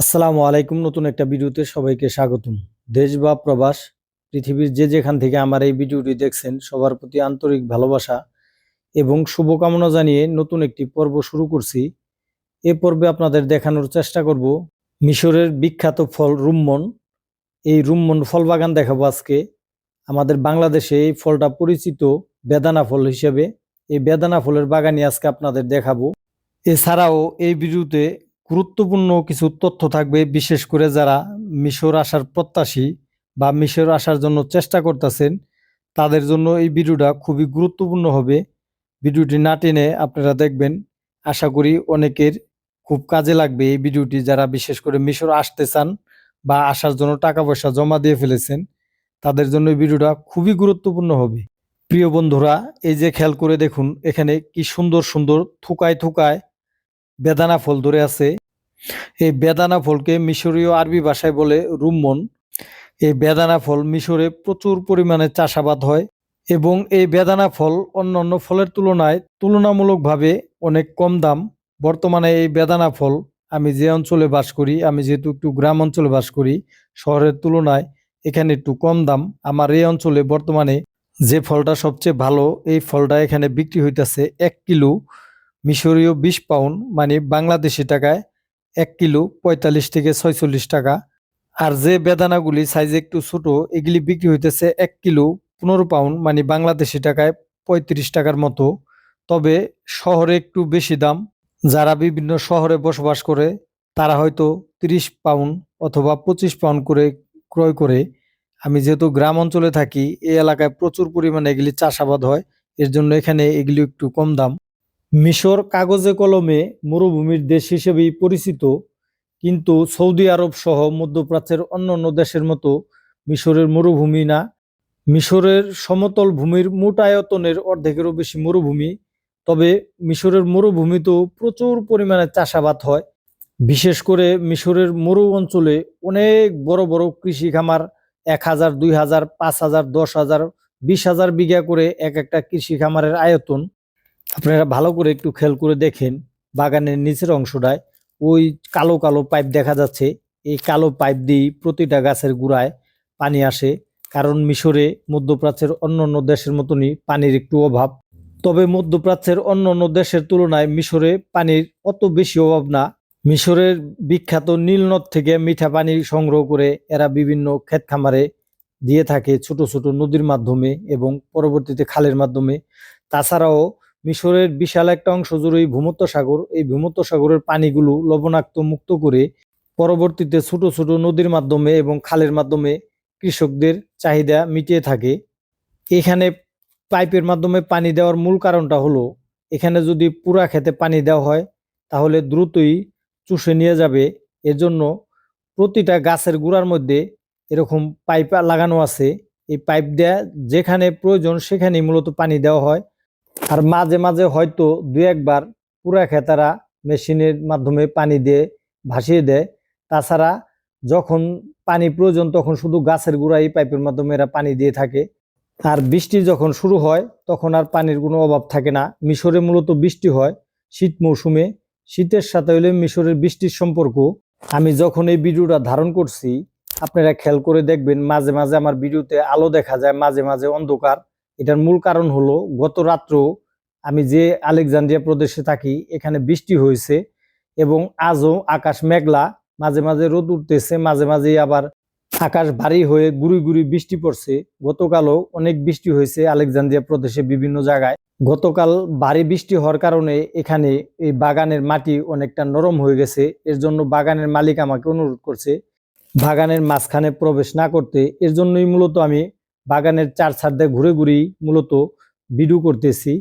আসসালামু আলাইকুম। নতুন একটা ভিডিওতে সবাইকে স্বাগতম। দেশ বা প্রবাস, পৃথিবীর যে যেখান থেকে আমার এই ভিডিওটি দেখছেন, সবার প্রতি আন্তরিক ভালোবাসা এবং শুভকামনা জানিয়ে নতুন একটি পর্ব শুরু করছি। এ পর্বে আপনাদের দেখানোর চেষ্টা করব মিশরের বিখ্যাত ফল রুম্মন। এই রুম্মন ফল বাগান দেখাবো আজকে। আমাদের বাংলাদেশে এই ফলটা পরিচিত বেদানা ফল হিসেবে। এই বেদানা ফলের বাগানই আজকে আপনাদের দেখাবো। এছাড়াও এই ভিডিওতে গুরুত্বপূর্ণ কিছু তথ্য থাকবে, বিশেষ করে যারা মিশর আসার প্রত্যাশী বা মিশর আসার জন্য চেষ্টা করতেছেন, তাদের জন্য এই ভিডিওটা খুবই গুরুত্বপূর্ণ হবে। ভিডিওটি না টেনে আপনারা দেখবেন। আশা করি অনেকের খুব কাজে লাগবে এই ভিডিওটি, যারা বিশেষ করে মিশর আসতে চান বা আসার জন্য টাকা পয়সা জমা দিয়ে ফেলেছেন, তাদের জন্য এই ভিডিওটা খুবই গুরুত্বপূর্ণ হবে। প্রিয় বন্ধুরা, এই যে খেয়াল করে দেখুন, এখানে কি সুন্দর সুন্দর থুকায় থুকায় বেদানা ফল ধরে আছে। এই বেদানা ফলকে মিশরীয় আরবি ভাষায় বলে রুম্মন। এই বেদানা ফল মিশরে প্রচুর পরিমাণে চাষাবাদ হয় এবং এই বেদানা ফল অন্যান্য ফলের তুলনায় তুলনামূলকভাবে অনেক কম দাম। বর্তমানে এই বেদানা ফল আমি যে অঞ্চলে বাস করি, আমি যেহেতু একটু গ্রাম অঞ্চলে বাস করি, শহরের তুলনায় এখানে একটু কম দাম। আমার এই অঞ্চলে বর্তমানে যে ফলটা সবচেয়ে ভালো, এই ফলটা এখানে বিক্রি হইতেছে এক কিলো। মিশরীয় বিশ পাউন্ড মানে বাংলাদেশি টাকায় এক কিলো পঁয়তাল্লিশ থেকে ছয়চল্লিশ টাকা। আর যে বেদানাগুলি সাইজে একটু ছোট, এগুলি বিক্রি হইতেছে এক কিলো পনেরো পাউন্ড মানে বাংলাদেশি টাকায় পঁয়ত্রিশ টাকার মতো। তবে শহরে একটু বেশি দাম। যারা বিভিন্ন শহরে বসবাস করে, তারা হয়তো তিরিশ পাউন্ড অথবা পঁচিশ পাউন্ড করে ক্রয় করে। আমি যেহেতু গ্রাম অঞ্চলে থাকি, এই এলাকায় প্রচুর পরিমাণে এগুলি চাষাবাদ হয়, এর জন্য এখানে এগুলি একটু কম দাম। মিশর কাগজে কলমে মরুভূমির দেশ হিসেবেই পরিচিত, কিন্তু সৌদি আরব সহ মধ্যপ্রাচ্যের অন্যান্য দেশের মতো মিশরের মরুভূমি না। মিশরের সমতল ভূমির মোট আয়তনের অর্ধেকেরও বেশি মরুভূমি, তবে মিশরের মরুভূমিতেও প্রচুর পরিমাণে চাষাবাদ হয়। বিশেষ করে মিশরের মরু অঞ্চলে অনেক বড় বড় কৃষি খামার, এক হাজার, দুই হাজার, পাঁচ হাজার, দশ হাজার, বিশ হাজার বিঘা করে এক একটা কৃষি খামারের আয়তন। আপনারা ভালো করে একটু খেয়াল করে দেখেন, বাগানের নিচের অংশটায় ওই কালো কালো পাইপ দেখা যাচ্ছে। এই কালো পাইপ দিয়েই প্রতিটা গাছের গোড়ায় পানি আসে, কারণ মিশরে মধ্যপ্রাচ্যের অন্য অন্য দেশের মতনই পানির একটু অভাব। তবে মধ্যপ্রাচ্যের অন্য অন্য দেশের তুলনায় মিশরে পানির অত বেশি অভাব না। মিশরের বিখ্যাত নীলনদ থেকে মিঠা পানি সংগ্রহ করে এরা বিভিন্ন ক্ষেত খামারে দিয়ে থাকে ছোট ছোট নদীর মাধ্যমে এবং পরবর্তীতে খালের মাধ্যমে। তাছাড়াও মিশরের বিশাল একটা অংশ জুড়েই ভূমধ্য সাগর, এই ভূমধ্য সাগরের পানিগুলো লবণাক্ত মুক্ত করে পরবর্তীতে ছোট ছোট নদীর মাধ্যমে এবং খালের মাধ্যমে কৃষকদের চাহিদা মিটিয়ে থাকে। এখানে পাইপের মাধ্যমে পানি দেওয়ার মূল কারণটা হলো, এখানে যদি পুরা খেতে পানি দেওয়া হয়, তাহলে দ্রুতই চুষে নিয়ে যাবে। এর জন্য প্রতিটা গাছের গুড়ার মধ্যে এরকম পাইপ লাগানো আছে। এই পাইপ দেয়া যেখানে প্রয়োজন সেখানেই মূলত পানি দেওয়া হয়। আর মাঝে মাঝে হয়তো দু একবার পুরা খেতারা মেশিনের মাধ্যমে পানি দিয়ে ভাসিয়ে দেয়। তাছাড়া যখন পানি প্রয়োজন তখন শুধু গাছের গোড়ায় পাইপের মাধ্যমে এরা পানি দিয়ে থাকে। আর বৃষ্টি যখন শুরু হয় তখন আর পানির কোনো অভাব থাকে না। মিশরে মূলত বৃষ্টি হয় শীত মৌসুমে। শীতের সাথে হলে মিশরের বৃষ্টির সম্পর্ক। আমি যখন এই ভিডিওটা ধারণ করছি, আপনারা খেয়াল করে দেখবেন মাঝে মাঝে আমার ভিডিওতে আলো দেখা যায়, মাঝে মাঝে অন্ধকার। এটার মূল কারণ হলো, গত রাত্র আমি যে আলেকজান্দ্রিয়া প্রদেশে থাকি, এখানে বৃষ্টি হয়েছে এবং আজও আকাশ মেঘলা, মাঝে মাঝে রোদ উঠতেছে, মাঝে মাঝে আবার আকাশ ভারী হয়ে গুড়ি গুড়ি বৃষ্টি পড়ছে। গতকালও অনেক বৃষ্টি হয়েছে আলেকজান্দ্রিয়া প্রদেশে বিভিন্ন জায়গায়। গতকাল ভারী বৃষ্টি হওয়ার কারণে এখানে এই বাগানের মাটি অনেকটা নরম হয়ে গেছে। এর জন্য বাগানের মালিক আমাকে অনুরোধ করছে, বাগানের মাঝখানে প্রবেশ না করতে। এর জন্যই মূলত আমি বাগানের চার ছাড়তে ঘুরে ঘুরেই মূলত ভিডিও করতেছি।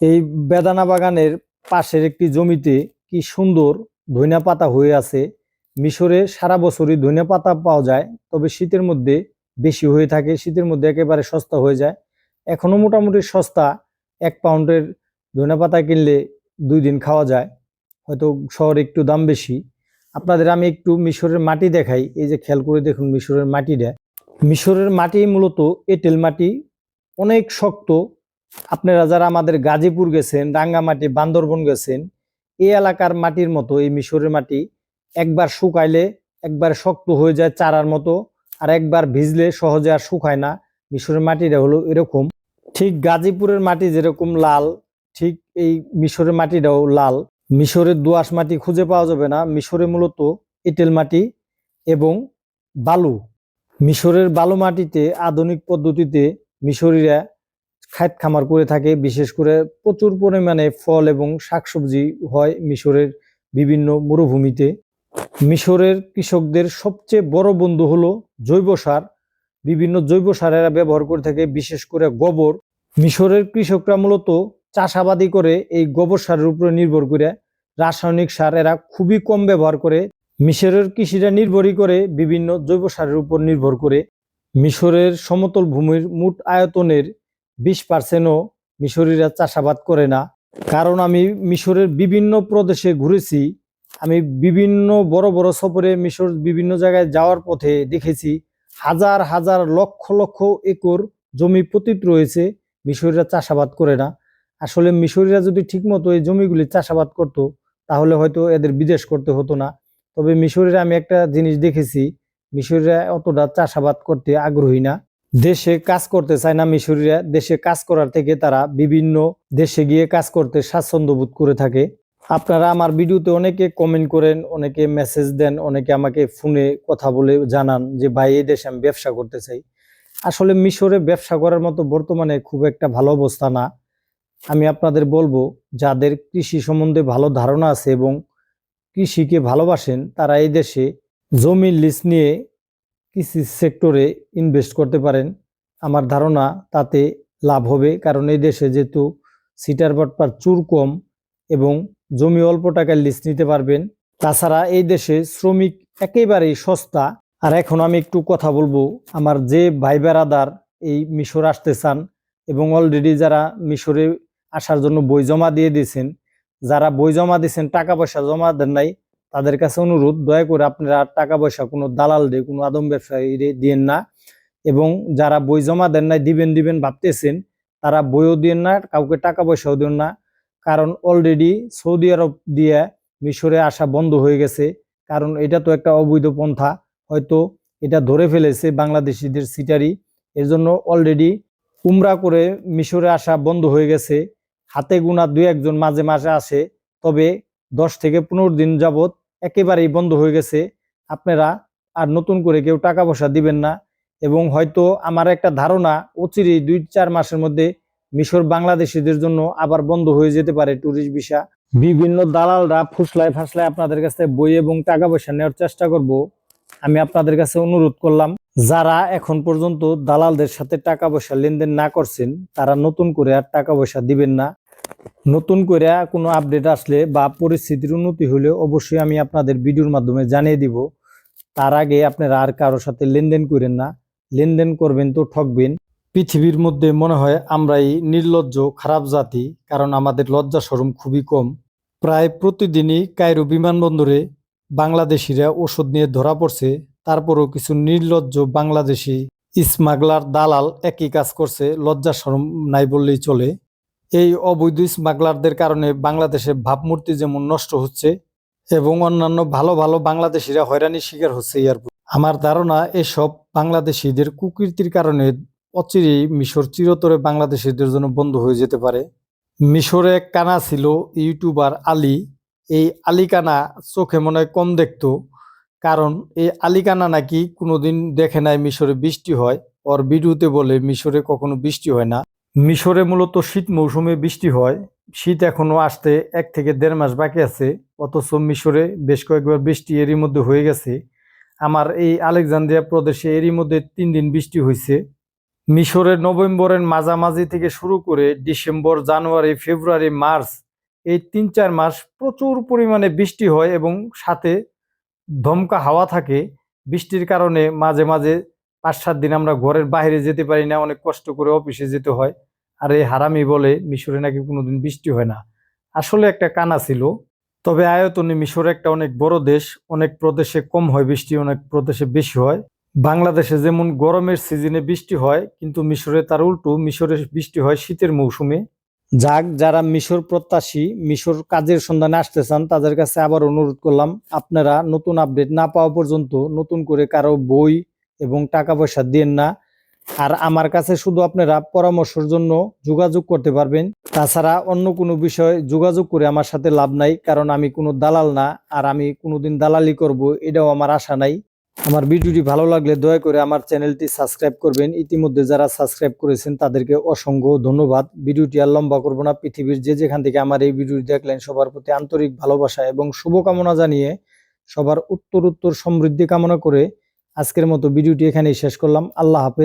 এই বেদানা বাগানের পাশের একটি জমিতে কি সুন্দর ধনিয়া পাতা হয়ে আছে। মিশরে সারা বছরই ধনিয়া পাতা পাওয়া যায়, তবে শীতের মধ্যে বেশি হয়ে থাকে, শীতের মধ্যে একেবারে সস্তা হয়ে যায়। এখনও মোটামুটি সস্তা, এক পাউন্ডের ধনিয়া পাতা কিনলে দুই দিন খাওয়া যায়, হয়তো শহরে একটু দাম বেশি। আপনাদের আমি একটু মিশরের মাটি দেখাই, এই যে খেয়াল করে দেখুন মিশরের মাটিটা। মিশরের মাটি মূলত এঁটেল মাটি। অনেক শক্ত। আপনারা যারা আমাদের গাজীপুর গেছেন, রাঙ্গামাটি, বান্দরবন গেছেন, এই এলাকার মাটির মতো, এই মিশরের মাটি একবার শুকাইলে একবার শক্ত হয়ে যায় চারার মতো, আর একবার ভিজলে সহজে আর শুকায় না। মিশরের মাটিটা হলো এরকম। ঠিক গাজীপুরের মাটি যেরকম লাল, ঠিক এই মিশরের মাটিটাও লাল। মিশরের দোআঁশ মাটি খুঁজে পাওয়া যাবে না। মিশরে মূলত এঁটেল মাটি এবং বালু। মিশরের বালু মাটিতে আধুনিক পদ্ধতিতে মিশরীরা খাত খামার করে থাকে। বিশেষ করে প্রচুর পরিমাণে ফল এবং শাকসবজি হয় মিশরের বিভিন্ন মরুভূমিতে। মিশরের কৃষকদের সবচেয়ে বড় বন্ধু হলো জৈব সার। বিভিন্ন জৈব সারেরা ব্যবহার করে থাকে, বিশেষ করে গোবর। মিশরের কৃষকরা মূলত চাষাবাদি করে, এই গোবর সারের উপরে নির্ভর করে। রাসায়নিক সার এরা খুবই কম ব্যবহার করে। মিশরের কৃষিরা নির্ভরই করে বিভিন্ন জৈব সারের উপর নির্ভর করে। মিশরের সমতল ভূমির মোট আয়তনের বিশ পার্সেন্টও মিশরীরা চাষাবাদ করে না। কারণ আমি মিশরের বিভিন্ন প্রদেশে ঘুরেছি, আমি বিভিন্ন বড় বড় সফরে মিশর বিভিন্ন জায়গায় যাওয়ার পথে দেখেছি, হাজার হাজার লক্ষ লক্ষ একর জমি পতিত রয়েছে মিশরীরা চাষাবাদ করে না। আসলে মিশরীরা যদি ঠিকমতো এই জমিগুলি চাষাবাদ করতো, তাহলে হয়তো এদের বিদেশ করতে হতো না। তবে মিশরীরা আমি একটা জিনিস দেখেছি, মিশরীরা অতটা চাষাবাদ করতে আগ্রহী না। দেশে কাজ করতে চায় না মিশরীরা, দেশে কাজ করার থেকে তারা বিভিন্ন দেশে গিয়ে কাজ করতে স্বাচ্ছন্দ্য বোধ করে থাকে। আপনারা আমার ভিডিওতে অনেকে কমেন্ট করেন, অনেকে মেসেজ দেন, অনেকে আমাকে ফোনে কথা বলে জানান যে, ভাই, এই দেশে আমি ব্যবসা করতে চাই। আসলে মিশরে ব্যবসা করার মতো বর্তমানে খুব একটা ভালো অবস্থা না। আমি আপনাদের বলব, যাদের কৃষি সম্বন্ধে ভালো ধারণা আছে এবং কৃষিকে ভালোবাসেন, তারা এই দেশে জমির লিজ নিয়ে কৃষি সেক্টরে ইনভেস্ট করতে পারেন। আমার ধারণা তাতে লাভ হবে, কারণ এই দেশে যেহেতু সিটার বাটপার চুর কম এবং জমি অল্প টাকায় লিজ নিতে পারবেন, তাছাড়া এই দেশে শ্রমিক একেবারেই সস্তা। আর এখন আমি একটু কথা বলব, আমার যে ভাই বেড়াদার এই মিশর আসতে চান এবং অলরেডি যারা মিশরে আসার জন্য বই জমা দিয়ে দিয়েছেন যারা বই জমা দিয়েছেন টাকা পয়সা জমা দেন নাই, তাদের কাছে অনুরোধ, দয়া করে আপনারা টাকা পয়সা কোনো দালাল দিয়ে, কোনো আদম ব্যবসায়ী দিয়েন না। এবং যারা বই জমা দেন নাই, দিবেন দিবেন ভাবতেছেন, তারা বইও দিয়েন না, কাউকে টাকা পয়সাও দেন না। কারণ অলরেডি সৌদি আরব দিয়ে মিশরে আসা বন্ধ হয়ে গেছে। কারণ এটা তো একটা অবৈধ পন্থা, হয়তো এটা ধরে ফেলেছে বাংলাদেশিদের সিটারি। এর জন্য অলরেডি উমরা করে মিশরে আসা বন্ধ হয়ে গেছে। হাতে গোনা দুই একজন মাঝে মাঝে আসে, তবে দশ থেকে পনেরো দিন যাবত একেবারেই বন্ধ হয়ে গেছে। আপনারা আর নতুন করে কেউ টাকা পয়সা দিবেন না এবং হয়তো আমার একটা ধারণা, অচিরেই দুই চার মাসের মধ্যে মিশর বাংলাদেশিদের জন্য আবার বন্ধ হয়ে যেতে পারে ট্যুরিস্ট ভিসা বিভিন্ন দালালরা ফুসলায় ফাসলায় আপনাদের কাছে বই এবং টাকা পয়সা নেওয়ার চেষ্টা করব। আমি আপনাদের কাছে অনুরোধ করলাম, যারা এখন পর্যন্ত দালালদের সাথে টাকা পয়সা লেনদেন না করছেন, তারা নতুন করে আর টাকা পয়সা দিবেন না। নতুন করে কোনো আপডেট আসলে বা পরিস্থিতির উন্নতি হলে অবশ্যই আমি আপনাদের ভিডিওর মাধ্যমে জানিয়ে দিব। তার আগে আপনারা আর কারোর সাথে লেনদেন করেন না। লেনদেন করবেন তো ঠকবেন। পৃথিবীর মধ্যে মনে হয় আমরাই নির্লজ্জ, খারাপ জাতি, কারণ আমাদের লজ্জা সরম খুবই কম। প্রায় প্রতিদিনই কায়রো বিমানবন্দরে বাংলাদেশিরা ওষুধ নিয়ে ধরা পড়ছে। তারপরও কিছু নির্লজ্জ বাংলাদেশি স্মাগলার দালাল একই কাজ করছে, লজ্জা সরম নাই বললেই চলে। এই অবৈধ স্মাগলারদের কারণে বাংলাদেশে ভাবমূর্তি যেমন নষ্ট হচ্ছে এবং অন্যান্য ভালো ভালো বাংলাদেশিরা হয়রানির শিকার হচ্ছে এয়ারপোর্ট। আমার ধারণা, এসব বাংলাদেশিদের কুকীর্তির কারণে অচিরেই মিশর চিরতরে বাংলাদেশিদের জন্য বন্ধ হয়ে যেতে পারে। মিশরে কানা ছিল ইউটিউবার আলী। এই আলিকানা চোখে মনে হয় কম দেখতো, কারণ এই আলিকানা নাকি কোনোদিন দেখে নাই মিশরে বৃষ্টি হয়। ওর ভিডিওতে বলে, মিশরে কখনো বৃষ্টি হয় না। মিশরে মূলত শীত মৌসুমে বৃষ্টি হয়। শীত এখনও আসতে এক থেকে দেড় মাস বাকি আছে, অথচ মিশরে বেশ কয়েকবার বৃষ্টি এরই মধ্যে হয়ে গেছে। আমার এই আলেকজান্দ্রিয়া প্রদেশে এরই মধ্যে তিন দিন বৃষ্টি হয়েছে। মিশরের নভেম্বরের মাঝামাঝি থেকে শুরু করে ডিসেম্বর, জানুয়ারি, ফেব্রুয়ারি, মার্চ এই তিন চার মাস প্রচুর পরিমাণে বৃষ্টি হয় এবং সাথে ধমকা হাওয়া থাকে। বৃষ্টির কারণে মাঝে মাঝে পাঁচ সাত দিন আমরা ঘরের বাইরে যেতে পারি না, অনেক কষ্ট করে অফিসে যেতে হয়। আর এই হারামি বলে মিশরে নাকি কোনোদিন বৃষ্টি হয় না। আসলে একটা কানা ছিল। তবে আয়তনে মিশর একটা অনেক বড় দেশ, অনেক প্রদেশে কম হয় বৃষ্টি, অনেক প্রদেশে বেশি হয়। বাংলাদেশে যেমন গরমের সিজনে বৃষ্টি হয়, কিন্তু মিশরে তার উল্টো, মিশরে বৃষ্টি হয় শীতের মৌসুমে। যাক, যারা মিশর প্রত্যাশী, মিশর কাজের সন্ধানে আসতে চান, তাদের কাছে আবার অনুরোধ করলাম, আপনারা নতুন আপডেট না পাওয়া পর্যন্ত নতুন করে কারও বই এবং টাকা পয়সা দিন না। আর আমার কাছে শুধু আপনারা পরামর্শের জন্য যোগাযোগ করতে পারবেন। তাছাড়া অন্য কোনো বিষয় যোগাযোগ করে আমার সাথে লাভ নাই, কারণ আমি কোনো দালাল না, আর আমি কোনোদিন দালালি করব এটাও আমার আশা নাই। আমার ভিডিওটি ভালো লাগলে দয়া করে আমার চ্যানেলটি সাবস্ক্রাইব করবেন। ইতিমধ্যে যারা সাবস্ক্রাইব করেছেন, তাদেরকে অসংখ্য ধন্যবাদ। ভিডিওটি আর লম্বা করব না। পৃথিবীর যে যেখান থেকে আমার এই ভিডিওটি দেখলেন, সবার প্রতি আন্তরিক ভালোবাসা এবং শুভকামনা জানিয়ে সবার উত্তর উত্তর সমৃদ্ধি কামনা করে আজকের মতো ভিডিওটি এখানেই শেষ করলাম। আল্লাহ হাফেজ।